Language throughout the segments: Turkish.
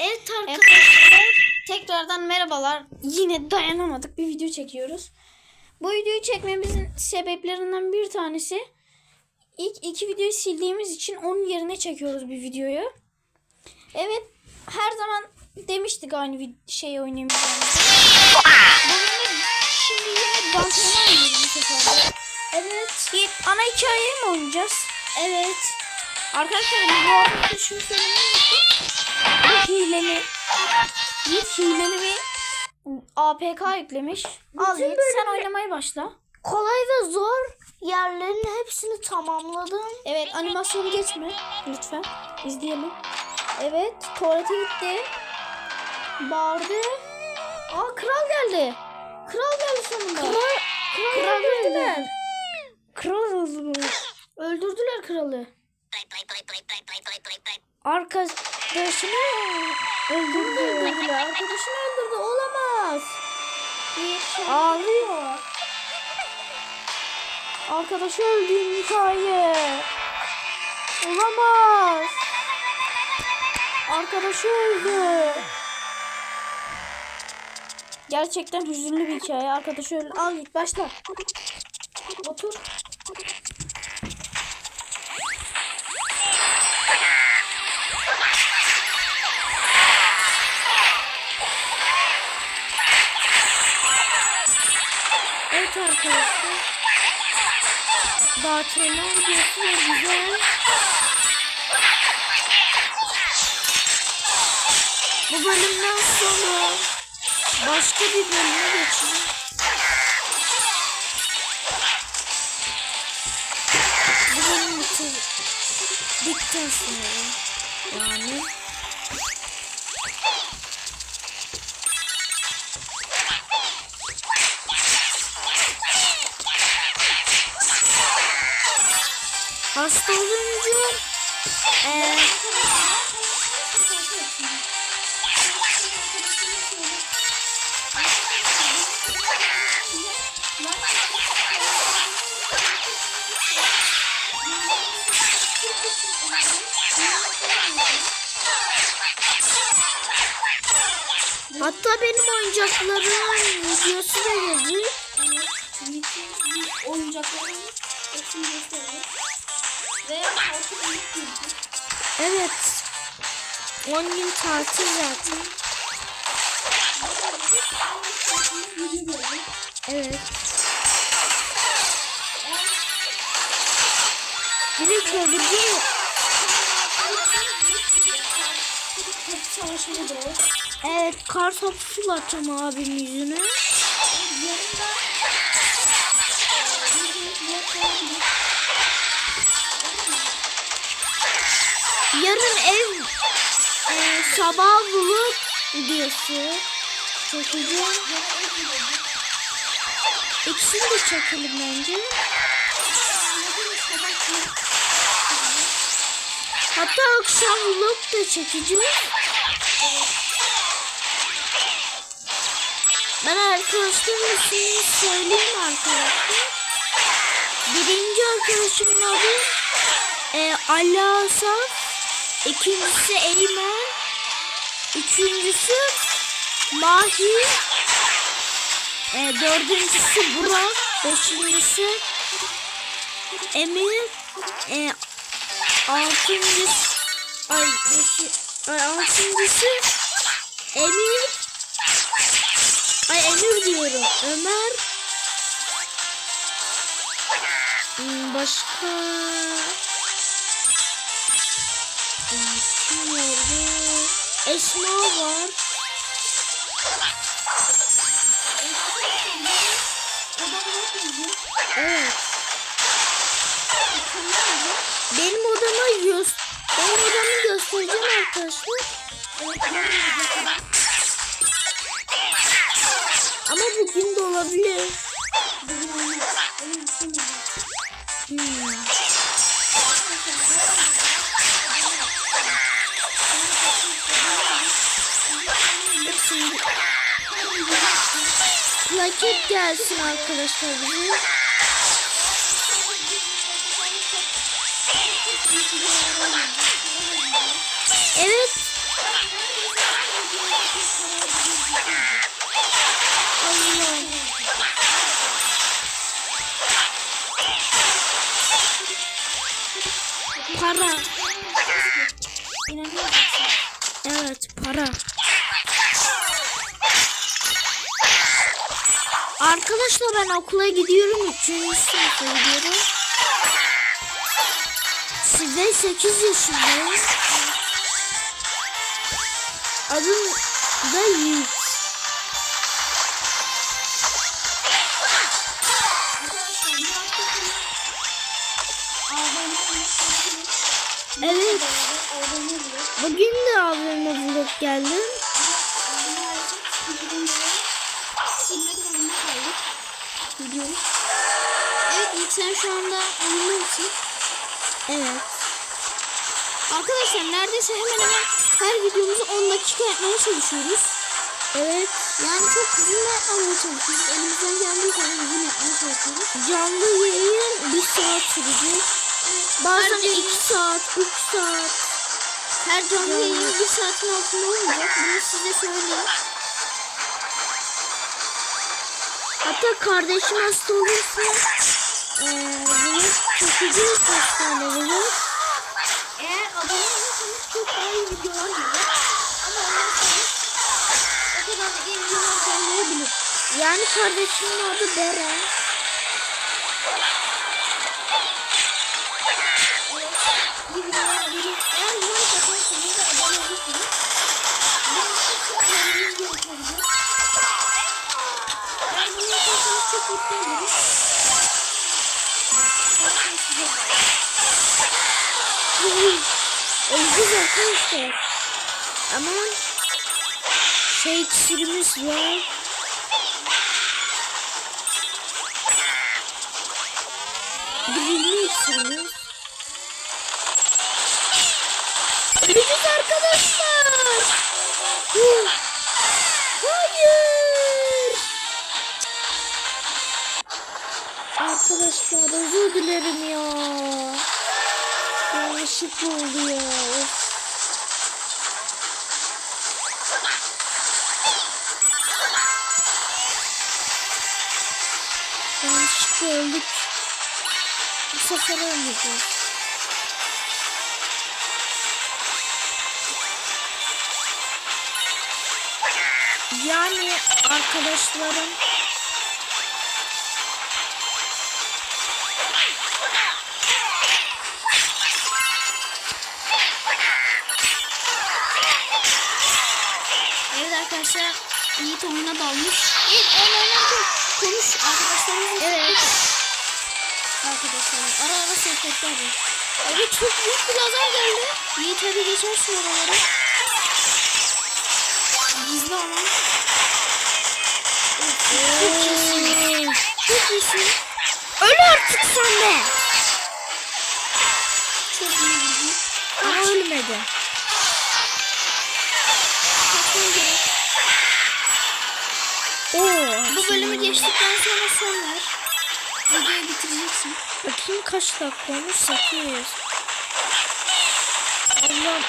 Evet arkadaşlar. Tekrardan merhabalar. Yine dayanamadık bir video çekiyoruz. Bu videoyu çekmemizin sebeplerinden bir tanesi ilk iki videoyu sildiğimiz için onun yerine çekiyoruz bir videoyu. Evet her zaman demiştik aynı şey oynayamayacağımızı. Bugün şimdi yine bu sefer. Evet. Bir ana hikayeyi mi oynayacağız? Evet. Arkadaşlar bu arada şunu söylemeyi unuttum. Bir hileli bir APK yüklemiş. Al sen bölümde- oynamaya başla. Kolay ve zor yerlerin hepsini tamamladım. Evet animasyonu geçme lütfen. İzleyelim. Evet tuvalete gitti. Bağırdı. Aa kral geldi. Kral geldi sonunda. Kral, Kral kral öldürdüler. geldi. Kral öldü. Öldürdüler kralı. Arkadaşını öldürdüler. Arkadaşını öldürdü. Olamaz. Ağlıyor. Arkadaşı öldü hikaye. Olamaz. Arkadaşı öldü. Gerçekten hüzünlü bir hikaye. Arkadaşı öldü. Al git başla. Otur. Arkadaşlar. Barcelona videosu da güzel. Bu bölümden sonra başka bir bölüme geçelim. Bu bölüm bitirdikten sonra yani hasta olunca eee Hatta benim oyuncaklarımın videosu da gelecek. Oyuncakların hepsini gösterelim. Evet. 10 gün tatil zaten. Evet. Savaşını da o. Evet kar topu fırlatacağım abimin yüzüne. Yarın ev e, sabah bulup videosu çekeceğim. İkisini de çekelim bence. Hatta akşam vlog da çekeceğim. Ben arkadaşlarımın ismini söyleyeyim arkadaşlar. Birinci arkadaşımın adı e, Ali Asaf. İkincisi Eymen. Üçüncüsü Mahir. E, dördüncüsü Burak. Beşincisi Emir. E, altıncısı ay, beşi, ay altıncısı Emir. Ay Emir diyorum. Ömer. Hmm, Başka kim vardı? Esma var. Evet. Benim odamı göz benim odamı göstereceğim arkadaşlar. Ama bugün de olabilir. Hmm. gelsin. Nakit gelsin arkadaşlar bizim. Evet. Allah'ım. para. Evet para. Arkadaşlar ben okula gidiyorum. Üçüncü sınıfa gidiyorum. Size 8 yaşındayım. Adım da Yiğit. Evet. Bugün de abime vlog geldim. Videoyu. Evet Yiğit sen şu anda oyunda mısın? Evet. Arkadaşlar neredeyse hemen hemen her videomuzu 10 dakika yapmaya çalışıyoruz. Evet. Yani çok da yapmamaya çalışıyoruz. Elimizden geldiği kadar uzun yapmaya çalışıyoruz. Canlı yayın 1 saat sürecek. Bazen Her canlı- 2 saat, 3 saat. Her canlı yayın bir saatin altında olmayacak. Bunu size söyleyeyim. Hatta kardeşim hasta olursa eee bunu çekeceğiz hastanede. Eğer abone olursanız çok daha iyi videolar gelir. Ama olmazsanız o kadar da iyi videolar gelmeyebilir. Yani kardeşimin adı Beren. iyi videolar gelir. Eğer atarsanız ve abone olursanız çok mutlu oluruz. Gerçekten size bağlı. Öleceğiz arkadaşlar. Ama şey iksirimiz var. Birinci iksirimiz. Dilerim ya. Yanlışlıkla oldu ya. Yanlışlıkla öldük. Bu sefer ölmeyeceğiz. Yani arkadaşlarım arkadaşlar Yiğit oyuna dalmış. Yiğit oyun oynarken konuş arkadaşlarımızla Evet. Arkadaşlarım ara ara sohbetler var. Evet çok büyük bir lazer geldi. Yiğit hadi geçersin oralara. Gizli alan. Çok iyisin. Çok iyisin. Öl artık sen de. Çok iyi bilgi. Ama ölmedi. Bu bölümü geçtikten sonra son ver. Videoyu bitireceksin. Bakayım kaç dakika olmuş? 8. Allah.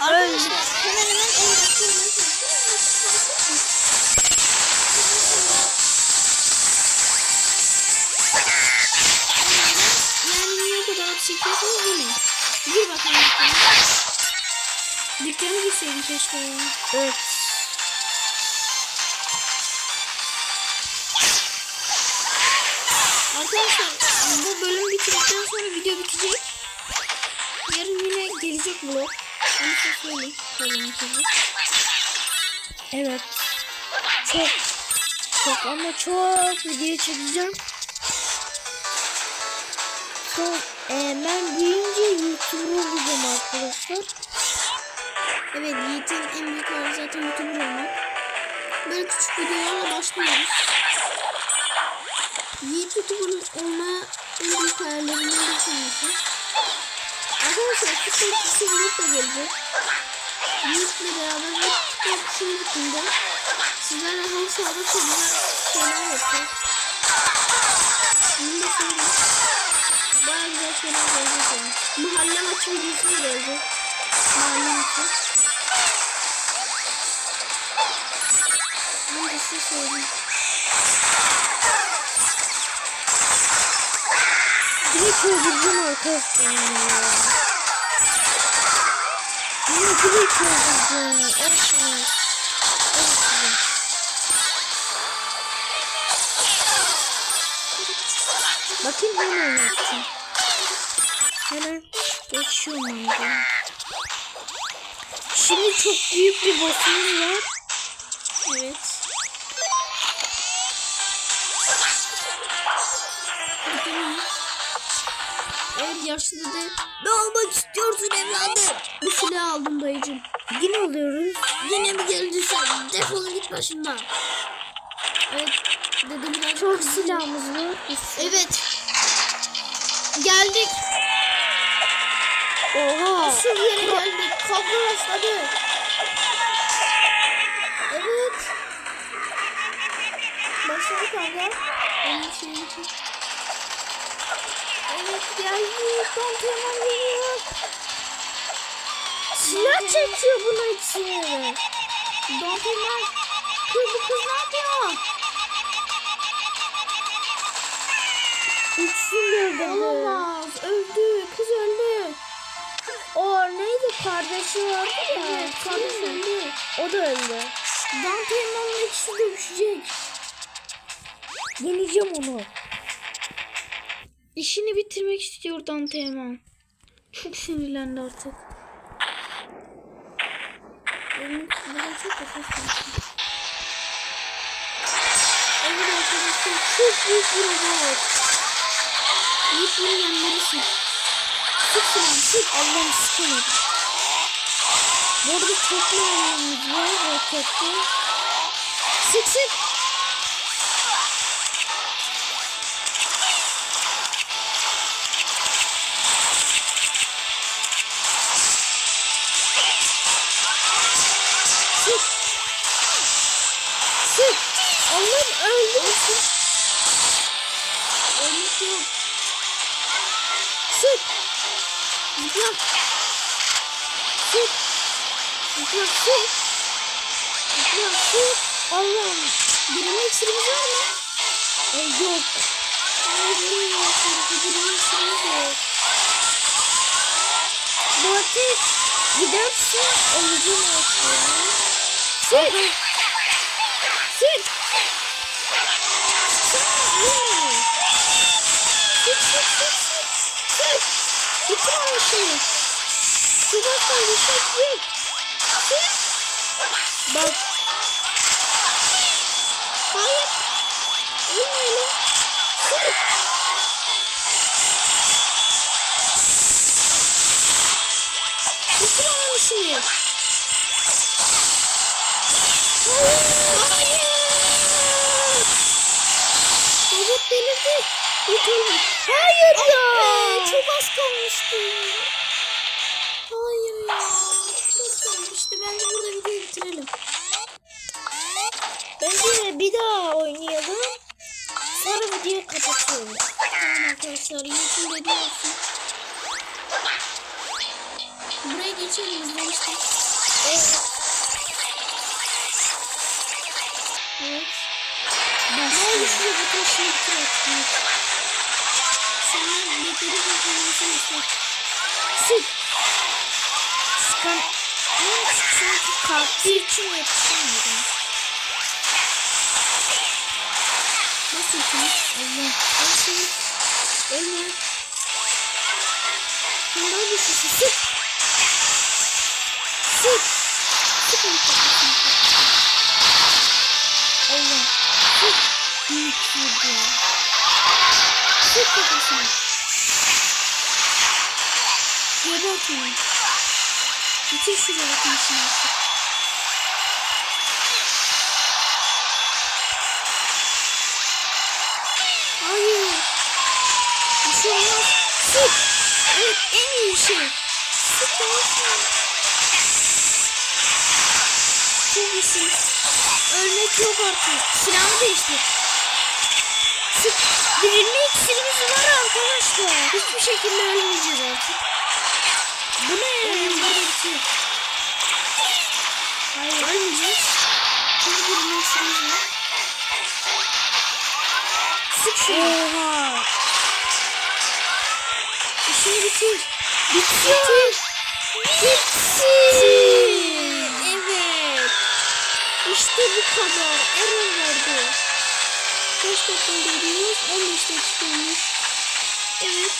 Arkadaşlar hemen hemen 10 dakika çekiyorsunuz yine. Gir bakalım dükkana. Dükkana girseydin keşke. Evet. Arkadaşlar bu bölüm bitirdikten sonra video bitecek. Yarın yine gelecek vlog. Onu size söyleyeyim. Bölüm bitirecek. Evet. Çok çok ama çok video çekeceğim. Son e, ben büyüyünce YouTuber olacağım arkadaşlar. Evet Yiğit'in en büyük hayali zaten YouTuber olmak. Böyle küçük videolarla başlıyoruz. Yiğit YouTuber olma en büyük hayallerinden bir tanesi. Arkadaşlar futbol kuşu vlog da gelecek. Yiğit'le beraber bir futbol kuşu bittiğinde sizlerle halı sahada çok güzel şeyler yapacağız. Bunu da söyleyeyim. Baya güzel şeyler gelecek yani. Mahalle maçı videosu da gelecek. Mahalle maçı. Bunu da size söyleyeyim. Direkt öldüreceğim arkadaşlar. ya. Ama kılıç öldürdü. Olsun. Olsun. Bakayım hemen yaptım. Hemen geçiyorum ben de. Şimdi çok büyük bir boss'umuz var. Evet. Evet yaşlı dede. Ne olmak istiyorsun evladım? Bu silahı aldım dayıcım. Yine oluyoruz. Yine mi geldin sen? Defolun git başımdan. Evet. Dede biraz Çok silahımız var. Evet. Geldik. Oha. Şu yere geldik. Kavga başladı. Evet. Başladı kavga. Onun için. Geldik. Pantolon geliyor. Silah çekiyor bunun içine. Pantolon. Kız bu kız ne yapıyor? Uçsun gördüm. Olamaz. Öldü. Kız öldü. O neydi kardeşi vardı ya. Evet. Kardeş öldü. O da öldü. Dante Elman'ın ikisi dövüşecek. Yeneceğim onu. İşini bitirmek istiyor Dante Elman. Çok sinirlendi artık. Çok Evet arkadaşlar çok büyük bir. Yiğit bunu yenmelisin. Sık silahını sık. Allah'ım sıkamadım. Bu arada çok mermimiz var rokette. Sık. Sık. Allah'ım öldüm. Ölmek yok. Sık. Zıpla. Sık. Zıpla sık. Zıpla sık. Allah'ım. Dirilme iksirimiz var mı? E, yok. Dirilme iksirimiz yok. Bu ateş giderse öleceğim artık. Sık. Sık. Sık sık sık sık. Sık. Bitir onu işini. Sık aslan sık sık. Sık. Bak Hayır. Ölmeyelim. Sık. Bitir onun işini. Hayır. Robot delirdi. Bitirme. hayır Ah ya. be, çok az kalmıştı. Hayır ya. Çok az kalmıştı. Bence burada videoyu bitirelim. Bence bir daha oynayalım. Sonra videoyu kapatıyorum. Tamam arkadaşlar. YouTube dedi olsun. Buraya geçelim izlemiştik. Evet. Evet. Ne oldu şuraya bu taşını bitir artık. Senden beklediğim performansını ister. Sık. Sıkan çünkü kalktığı için yetişemedim. Nasıl ki? Allah. Nasıl? Ölme. Şimdi daha güçlüsün. Sık. Sık. Sık kafasını. Gebert onu. Bitir şu robotu işini artık. Hayır. Bir şey olmaz. Sık. Evet en iyi şey. Sık olsun. Çok iyisin. Ölmek yok artık. Silahını değiştir. Sık. Dirilme iksirimiz var arkadaşlar. Hiçbir şekilde ölmeyeceğiz artık. Bu ne? Oyun böyle bitiyor. Hayır. Ölmeyeceğiz. Çünkü bir iksirimiz var. Sık şunu. Oha. İşini bitir. Bitiyor. Bitir. Bitti. Evet. İşte bu kadar. Error verdi. Kaç dakikada gidiyoruz? 15 dakikaymış. Evet.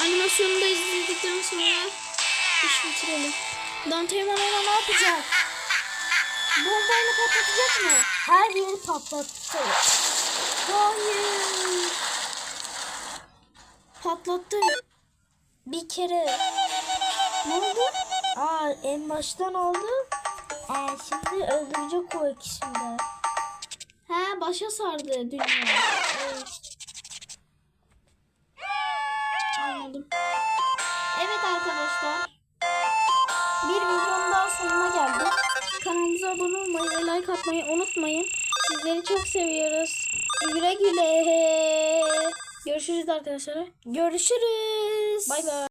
Animasyonu da izledikten sonra iş bitirelim. Dante Manora ne yapacak? Bombayla patlatacak mı? Her yeri patlattı. Hayır. Patlattı. Bir kere. Ne oldu? Aa en baştan oldu. Ee, şimdi öldürecek o ikisini de. He başa sardı dünya. Anladım. Evet arkadaşlar. Bir videonun daha sonuna geldik. Kanalımıza abone olmayı ve like atmayı unutmayın. Sizleri çok seviyoruz. Güle güle. Görüşürüz arkadaşlar. Görüşürüz. Bay bay.